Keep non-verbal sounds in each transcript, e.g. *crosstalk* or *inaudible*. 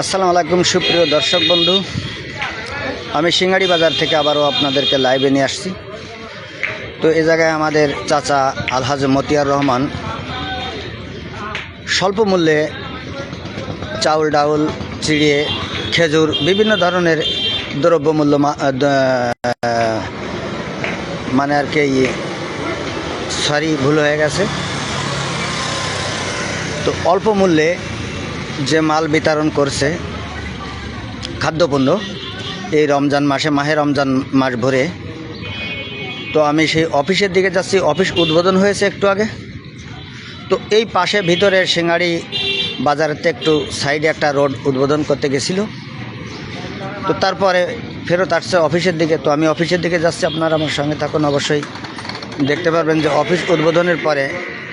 আসসালামু আলাইকুম, সুপ্রিয় দর্শক বন্ধু। আমি সিঙ্গাড়ি বাজার থেকে আবারও আপনাদেরকে লাইভে নিয়ে আসছি। তো এ জায়গায় আমাদের চাচা আলহাজ মতিয়ার রহমান। স্বল্প মূল্যে চাউল, ডাউল, চিড়িয়ে, খেজুর, বিভিন্ন ধরনের দ্রব্যমূল্য মানে আর কি সরি, ভুল হয়ে গেছে। তো অল্প মূল্যে যে মাল বিতরণ করছে খাদ্যপণ্য এই রমজান মাসে, মাহে রমজান মাস ভরে। তো আমি সেই অফিসের দিকে যাচ্ছি। অফিস উদ্বোধন হয়েছে একটু আগে। তো এই পাশে ভিতরে সিঙ্গাড়ি বাজারেতে একটু সাইডে একটা রোড উদ্বোধন করতে গেছিল। তো তারপরে ফেরত আসছে অফিসের দিকে। তো আমি অফিসের দিকে যাচ্ছি। আপনারা আমার সঙ্গে থাকুন, অবশ্যই দেখতে পারবেন যে অফিস উদ্বোধনের পরে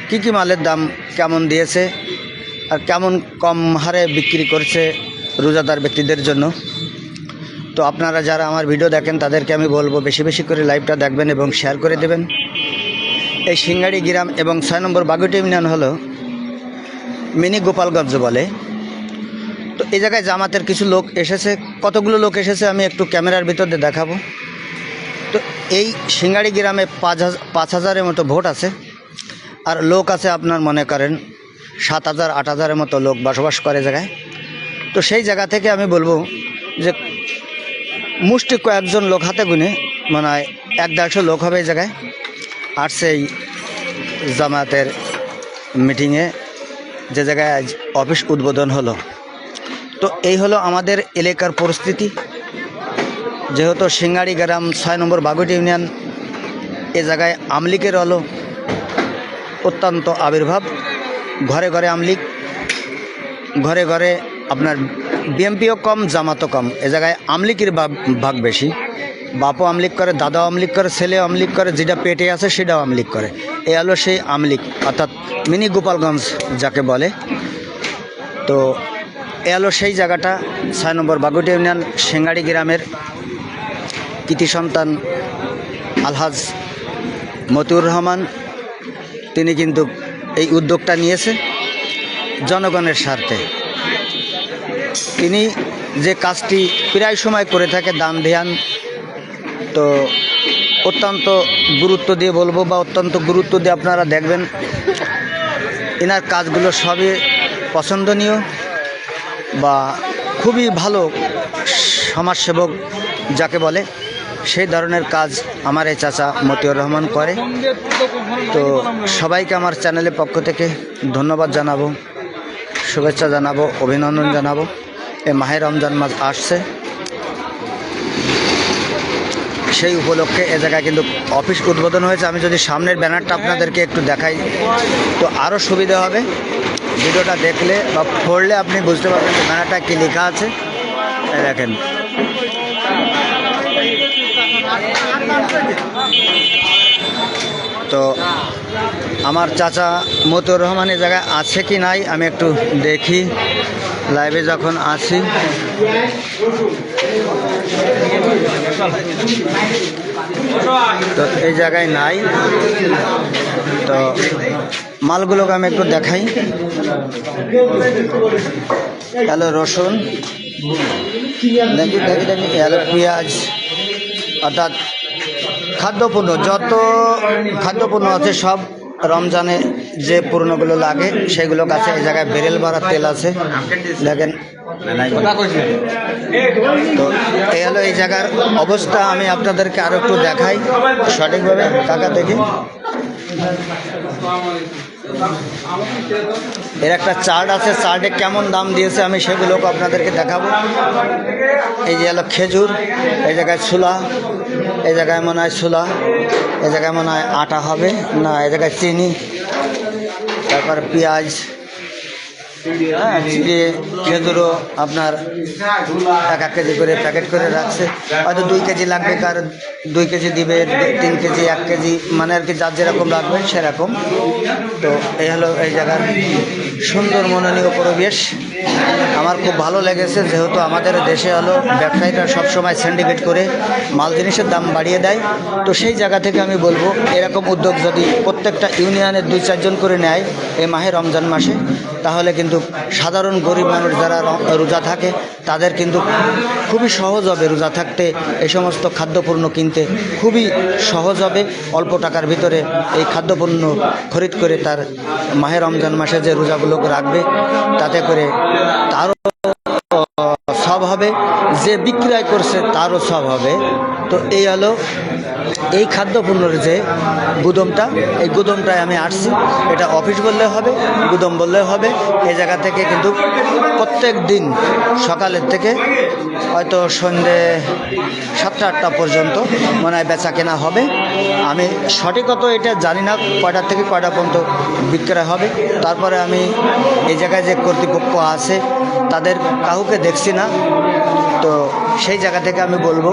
কি কি মালের দাম কেমন দিয়েছে। আর কেমন কম হারে বিক্রি করছে রোজাদার ব্যক্তিদের জন্য? তো আপনারা যারা আমার ভিডিও দেখেন, তাদেরকে আমি বলব বেশি বেশি করে লাইভটা দেখবেন এবং শেয়ার করে দেবেন। এই সিঙ্গাড়ি গ্রাম এবং ছয় নম্বর বাগুটি ইউনিয়ন হলো মিনি গোপালগঞ্জ বলে। তো এই জায়গায় জামাতের কিছু লোক এসেছে। কতগুলো লোক এসেছে আমি একটু ক্যামেরার ভিতরে দেখাবো। তো এই সিঙ্গাড়ি গ্রামে পাঁচ হাজার পাঁচ হাজারের মতো ভোট আছে। আর লোক আছে আপনার মনে করেন সাত হাজার, আট হাজারের মতো লোক বসবাস করে জায়গায়। তো সেই জায়গা থেকে আমি বলব যে মুষ্টি কয়েকজন লোক হাতে গুনে মানে এক দেড়শো লোক হবে এই জায়গায়। আর সেই জামাতের মিটিংয়ে যে জায়গায় আজ অফিস উদ্বোধন হলো। তো এই হলো আমাদের এলাকার পরিস্থিতি। যেহেতু সিঙ্গাড়ি গ্রাম ছয় নম্বর বাগুটি ইউনিয়ন এ জায়গায় আমলিকের হলো অত্যন্ত আবির্ভাব। ঘরে ঘরে আমলিক ঘরে ঘরে আপনার বিএমপিও কম, জামাতও কম। এ জায়গায় আমলিকির ভাগ বেশি। বাপও আমলিক করে, দাদাও আমলিক করে ছেলে আমলিক করে, যেটা পেটে আছে সেটাও আমলিক করে। এ হলো সেই আমলিক অর্থাৎ মিনি গোপালগঞ্জ যাকে বলে। তো এ হলো সেই জায়গাটা, ছয় নম্বর বাগুটি ইউনিয়ন, সিঙ্গাড়ি গ্রামের কৃতি সন্তান আলহাজ মতিউর রহমান। তিনি কিন্তু এই উদ্যোগটা নিয়েছে জনগণের স্বার্থে। তিনি যে কাজটি প্রায় সময় করে থাকে দান ধ্যান তো অত্যন্ত গুরুত্ব দিয়ে বলব বা অত্যন্ত গুরুত্ব দিয়ে আপনারা দেখবেন এনার কাজগুলো সবই পছন্দনীয় বা খুবই ভালো সমাজসেবক যাকে বলে সেই ধরনের কাজ আমার এই চাচা মতিউর রহমান করে। তো সবাইকে আমার চ্যানেলের পক্ষ থেকে ধন্যবাদ জানাব, শুভেচ্ছা জানাব, অভিনন্দন জানাব। এ মাহে রমজান মাস আসছে। সেই উপলক্ষে এ জায়গায় কিন্তু অফিস উদ্বোধন হয়েছে। আমি যদি সামনের ব্যানারটা আপনাদেরকে একটু দেখাই, তো আরও সুবিধা হবে। ভিডিওটা দেখলে বা পড়লে আপনি বুঝতে পারবেন ব্যানারটা কী লেখা আছে। দেখেন তো আমার চাচা মতুর রহমানের জায়গায় আছে কি নাই আমি একটু দেখি লাইভে যখন আসি। তো এই জায়গায় নাই। তো মালগুলোকে আমি একটু দেখাই। হ্যালো, রসুন। দেখি দেখি দেখি। হ্যালো, পেঁয়াজ। অর্থাৎ খাদ্যপণ্য, যত খাদ্যপণ্য আছে সব রমজানে যে পূর্ণগুলো লাগে, সেগুলো কাছে এই জায়গায় বেরেল ভরা তেল আছে। দেখেন। তো এই হলো এই জায়গার অবস্থা, আমি আপনাদেরকে আরও একটু দেখাই সঠিকভাবে কাকা দেখি এর একটা চার্ট আছে, চার্টে কেমন দাম দিয়েছে আমি সেগুলোকে আপনাদেরকে দেখাবো। এই যে হলো খেজুর, এই জায়গায় ছোলা এই জায়গায় মনে হয় ছোলা এ জায়গায় মনে হয় আটা হবে, না, এই জায়গায় চিনি, তারপর পেঁয়াজ হ্যাঁ খেজুরও আপনার এক এক কেজি করে প্যাকেট করে রাখছে। হয়তো দুই কেজি লাগবে কার দুই কেজি দিবে, তিন কেজি, এক কেজি মানে আর কি যার যেরকম লাগবে সেরকম। তো এই হলো এই জায়গার সুন্দর মনোনীয় পরিবেশ। আমার খুব ভালো লেগেছে, যেহেতু আমাদের দেশে হলো ব্যবসায়ীরা সবসময় সিন্ডিকেট করে মাল জিনিসের দাম বাড়িয়ে দেয়। তো সেই জায়গা থেকে আমি বলব, এরকম উদ্যোগ যদি প্রত্যেকটা ইউনিয়নের দুই চারজন করে নেয় এই মাহে রমজান মাসে, তাহলে কিন্তু সাধারণ গরিব মানুষ যারা রোজা থাকে, তাদের কিন্তু খুবই সহজ হবে রোজা থাকতে, এই সমস্ত খাদ্যপণ্য কিনতে। খুবই সহজ হবে অল্প টাকার ভিতরে এই খাদ্যপণ্য খরিদ করে তার মাহে রমজান মাসে যে রোজাগুলো রাখবে, তাতে করে তারও সব হবে যে বিক্রয় করছে তারও সব হবে তো এই হলো এই খাদ্যপণ্যের যে গুদমটা, এই গুদমটায় আমি আসছি। এটা অফিস বললে হবে, গুদম বললে হবে। এই জায়গা থেকে কিন্তু প্রত্যেক দিন সকালের থেকে হয়তো সন্ধে সাতটা, আটটা পর্যন্ত মনে হয় বেচা কেনা হবে। আমি সঠিকত এটা জানি না কয়টা থেকে কয়টা পর্যন্ত বিক্রয় হবে। তারপরে আমি এই জায়গায় যে কর্তৃপক্ষ আছে, তাদের কাউকে দেখছি না। তো সেই জায়গা থেকে আমি বলব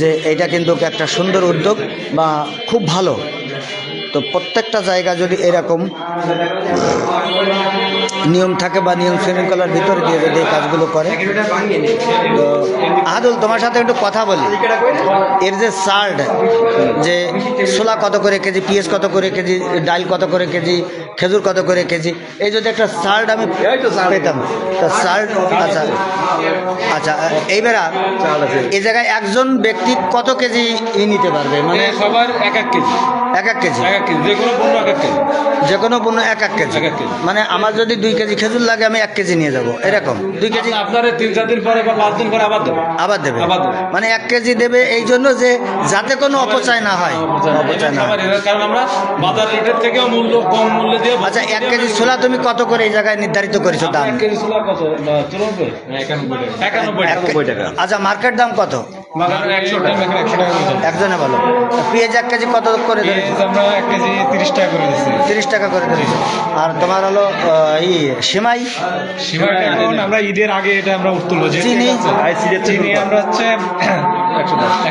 যে এটা কিন্তু একটা সুন্দর উদ্যোগ বা খুব ভালো। তো প্রত্যেকটা জায়গা যদি এরকম নিয়ম থাকে বা নিয়ম শৃঙ্খলার ভিতরে দিয়ে যদি এই কাজগুলো করে তো আহাদুল তোমার সাথে একটু কথা বলি। এর যে সাল্ট যে ছোলা কত করে কেজি পিঁয়াজ কত করে কেজি ডাল কত করে কেজি খেজুর কত করে কেজি এই যদি একটা সাল্ট আমি পেতাম তা সাল্ট আচ্ছা আচ্ছা এইবারা এই জায়গায় একজন ব্যক্তি কত কেজি ই নিতে পারবে? মানে সবার এক এক কেজি। এক এক কেজি? যে কোনো পণ্য এক এক কেজি। যে কোনো পণ্য এক এক কেজি। মানে আমার যদি দুই কেজি খেজুর লাগে আমি এক কেজি নিয়ে যাব। এরকম। দুই কেজি আপনার তিন চার দিন পরে বা পাঁচ দিন পরে আবার দেবে আবার দেবে। মানে এক কেজি দেবে এই জন্য যে যাতে কোনো অপচয় না হয়। অপচয় না হয়। কারণ আমরা বাজার রেটের থেকেও মূল্য কম মূল্যে দিয়ে আচ্ছা এক কেজি ছোলা তুমি কত করে এই জায়গায় নির্ধারিত করেছ দাম? এক কেজি ছোলা কত? আচ্ছা মার্কেট দাম কত? একশো টাকা এখানে একশো টাকা করে একজনে বলো। পেঁয়াজ এক কেজি কত করে পেঁয়াজ আমরা এক কেজি তিরিশ টাকা করে দিচ্ছি। তিরিশ টাকা করে আর তোমার হলো আহ, ই সেমাই? সীমাটা এখন আমরা ঈদের আগে এটা আমরা চিনি? চিনি আমরা হচ্ছে *coughs*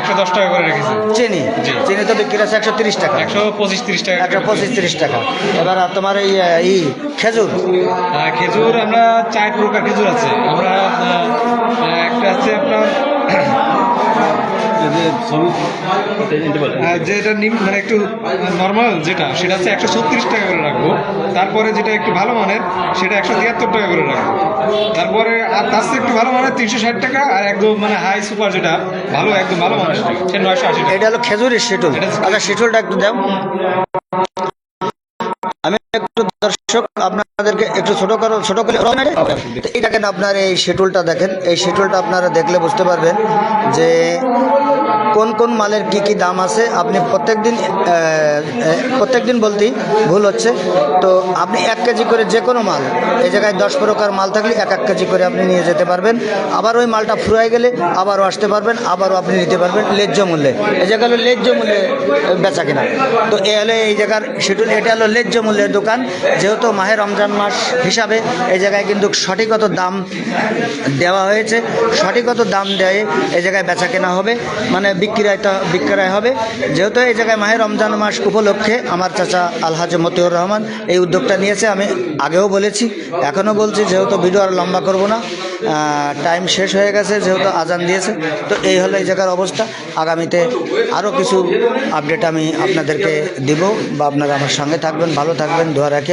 একশো দশ টাকা করে রেখেছি। চিনি? চিনি তো বিক্রি আছে একশো তিরিশ টাকা। একশো পঁচিশ তিরিশ টাকা একশো পঁচিশ তিরিশ টাকা। এবার আর তোমার এই ই খেজুর? খেজুর আমরা চার প্রকার খেজুর আছে। আমরা একটা আছে আপনার যেটা নিম- মানে একটু নর্মাল যেটা সেটা হচ্ছে একশো ছত্রিশ টাকা করে রাখব। তারপরে যেটা একটু ভালো মানের সেটা একশো তিয়াত্তর টাকা করে রাখব। তারপরে আর তার চেয়ে একটু ভালো মানের তিনশো ষাট টাকা আর একদম মানে হাই সুপার যেটা ভালো একদম ভালো মানের সে নয়শো আশি টাকা। এটা হলো খেজুরের শিটুল এটা- আচ্ছা শিটুলটা একটু দাও। আমি একটু দর্শক, আপনাদেরকে একটু ছোট করো, ছোট করে এই দেখেন আপনার এই শিটুলটা দেখেন। এই শিটুলটা আপনারা দেখলে বুঝতে পারবেন যে কোন কোন মালের কি কি দাম আছে। আপনি প্রত্যেক দিন প্রত্যেক দিন বলতেই ভুল হচ্ছে। তো আপনি এক কেজি করে যে কোনো মাল, এই জায়গায় দশ প্রকার মাল থাকলে এক এক কেজি করে আপনি নিয়ে যেতে পারবেন। আবার ওই মালটা ফুরাই গেলে আবারও আসতে পারবেন, আবারও আপনি নিতে পারবেন ন্যায্য মূল্যে। এই জায়গা হলো ন্যায্য মূল্যে বেচা কিনা। তো এ হলো এই জায়গার শিটুল এটা হলো ন্যায্য মূল্যের দোকান। যেহেতু মাহে রমজান মাস হিসাবে এই জায়গায় কিন্তু সঠিকত দাম দেওয়া হয়েছে। সঠিকত দাম দেয় এই জায়গায় বেচা কেনা হবে মানে বিক্রয় বিক্রয় হবে। যেহেতু এই জায়গায় মাহে রমজান মাস উপলক্ষে আমার চাচা আলহাজ মতিউর রহমান এই উদ্যোগটা নিয়েছে, আমি আগেও বলেছি, এখনও বলছি, যেহেতু ভিডিও আর লম্বা করব না টাইম শেষ হয়ে গেছে, যেহেতু আজান দিয়েছে, তো এই হলো এই জায়গার অবস্থা। আগামীতে আরও কিছু আপডেট আমি আপনাদেরকে দিব বা আপনারা আমার সঙ্গে থাকবেন, ভালো থাকবেন, দোয়া রাখি।